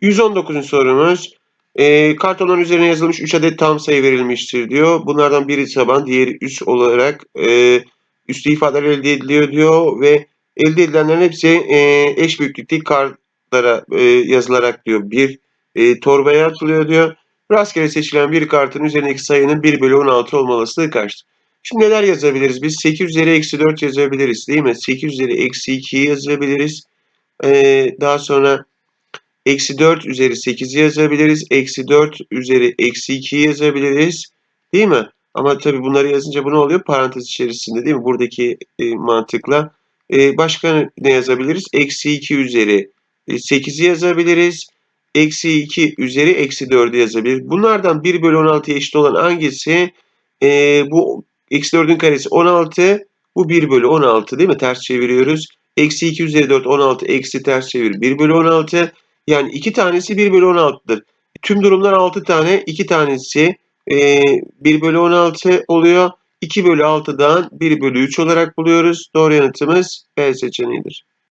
119. sorumuz. E, kartonların üzerine yazılmış 3 adet tam sayı verilmiştir diyor. Bunlardan biri taban, diğeri üst olarak e, üstü ifadeler elde ediliyor diyor ve elde edilenlerin hepsi e, eş büyüklükteki kartlara e, yazılarak diyor. Bir e, torbaya atılıyor diyor. Rastgele seçilen bir kartın üzerindeki sayının 1 bölü 16 olma olasılığı kaçtır? Şimdi neler yazabiliriz? Biz 8 üzeri eksi 4 yazabiliriz değil mi? 8 üzeri eksi 2'yi yazabiliriz. Ee, daha sonra eksi 4 üzeri 8'i yazabiliriz. Eksi 4 üzeri eksi 2'yi yazabiliriz. Değil mi? Ama tabii bunları yazınca bu ne oluyor? Parantez içerisinde değil mi? Buradaki e, mantıkla. E, başka ne yazabiliriz? Eksi 2 üzeri 8'i yazabiliriz. Eksi 2 üzeri eksi 4'ü yazabiliriz. Bunlardan 1 bölü 16'ya eşit olan hangisi? E, bu eksi 4'ün karesi 16. Bu 1 bölü 16 değil mi? Ters çeviriyoruz. Eksi 2 üzeri 4 16 eksi ters çevir 1 bölü 16. Yani iki tanesi 1 bölü 16'dır. Tüm durumlar 6 tane. 2 tanesi e, 1 bölü 16 oluyor. 2 bölü 6'dan 1 bölü 3 olarak buluyoruz. Doğru yanıtımız B seçeneğidir.